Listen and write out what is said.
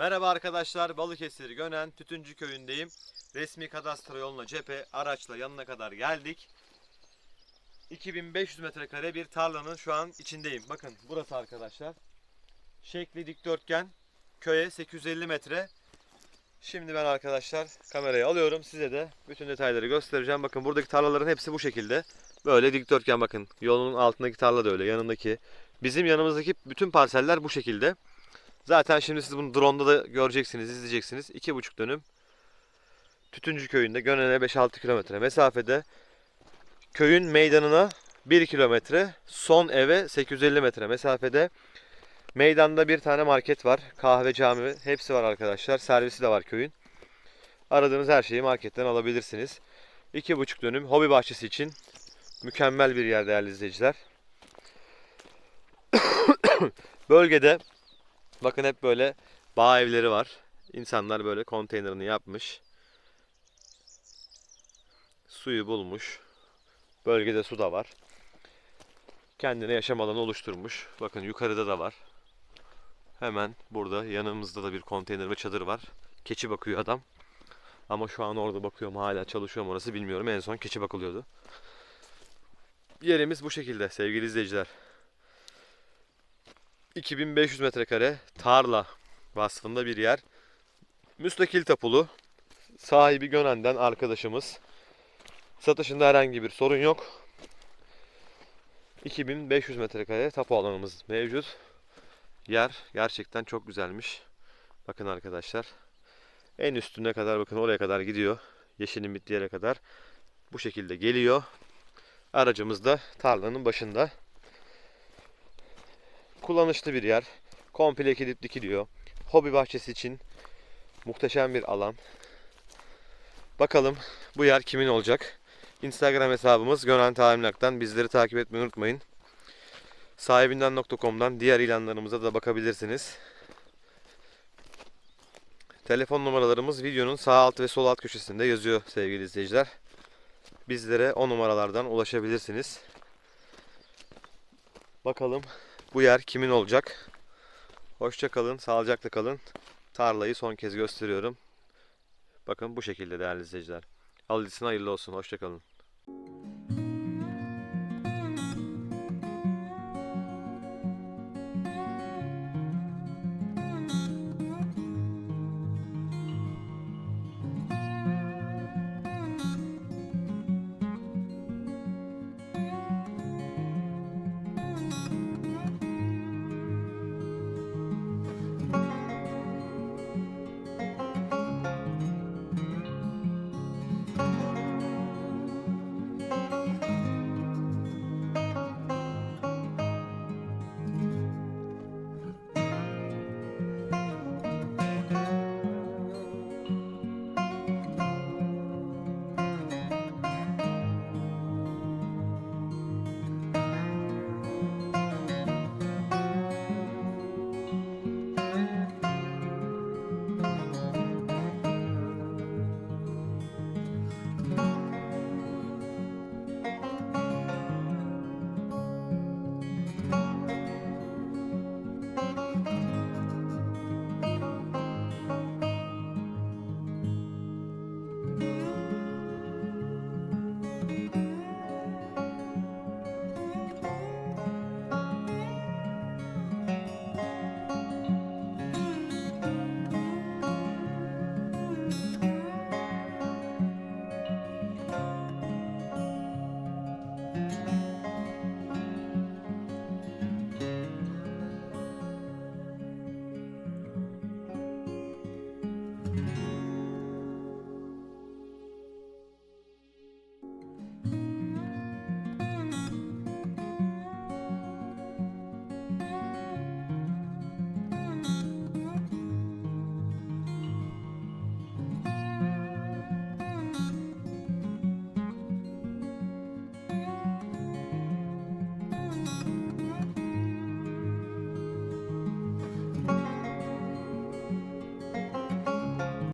Merhaba arkadaşlar, Balıkesir Gönen Tütüncü Köyü'ndeyim. Resmi kadastro yoluna cephe araçla yanına kadar geldik. 2500 metrekare bir tarlanın şu an içindeyim. Bakın burası arkadaşlar. Şekli dikdörtgen. Köye 850 metre. Şimdi ben arkadaşlar kamerayı alıyorum. Size de bütün detayları göstereceğim. Bakın buradaki tarlaların hepsi bu şekilde. Böyle dikdörtgen bakın. Yolun altındaki tarla da öyle. Yanındaki. Bizim yanımızdaki bütün parseller bu şekilde. Zaten şimdi siz bunu drone'da da göreceksiniz, izleyeceksiniz. 2,5 dönüm Tütüncü köyünde Gönen'e 5-6 kilometre mesafede. Köyün meydanına 1 kilometre, son eve 850 metre mesafede. Meydanda bir tane market var. Kahve, cami hepsi var arkadaşlar. Servisi de var köyün. Aradığınız her şeyi marketten alabilirsiniz. 2,5 dönüm hobi bahçesi için mükemmel bir yer değerli izleyiciler. Bölgede Bakın hep böyle bağ evleri var. İnsanlar böyle konteynerini yapmış. Suyu bulmuş. Bölgede su da var. Kendine yaşam alanı oluşturmuş. Bakın yukarıda da var. Hemen burada yanımızda da bir konteyner ve çadır var. Keçi bakıyor adam. Ama şu an orada bakıyorum hala çalışıyor mu orası bilmiyorum. En son keçi bakılıyordu. Yerimiz bu şekilde sevgili izleyiciler. 2500 metrekare tarla vasfında bir yer. Müstakil tapulu. Sahibi Gönen'den arkadaşımız. Satışında herhangi bir sorun yok. 2500 metrekare tapu alanımız mevcut. Yer gerçekten çok güzelmiş. Bakın arkadaşlar. En üstüne kadar bakın oraya kadar gidiyor. Yeşilin bittiği yere kadar. Bu şekilde geliyor. Aracımız da tarlanın başında kullanışlı bir yer. Komple ekilip dikiliyor. Hobi bahçesi için muhteşem bir alan. Bakalım bu yer kimin olacak? Instagram hesabımız Gönen Talimlak'tan bizleri takip etmeyi unutmayın. Sahibinden.com'dan diğer ilanlarımıza da bakabilirsiniz. Telefon numaralarımız videonun sağ alt ve sol alt köşesinde yazıyor sevgili izleyiciler. Bizlere o numaralardan ulaşabilirsiniz. Bakalım bu yer kimin olacak? Hoşça kalın, sağlıcakla kalın. Tarlayı son kez gösteriyorum. Bakın bu şekilde değerli izleyiciler. Alıcısına hayırlı olsun. Hoşça kalın.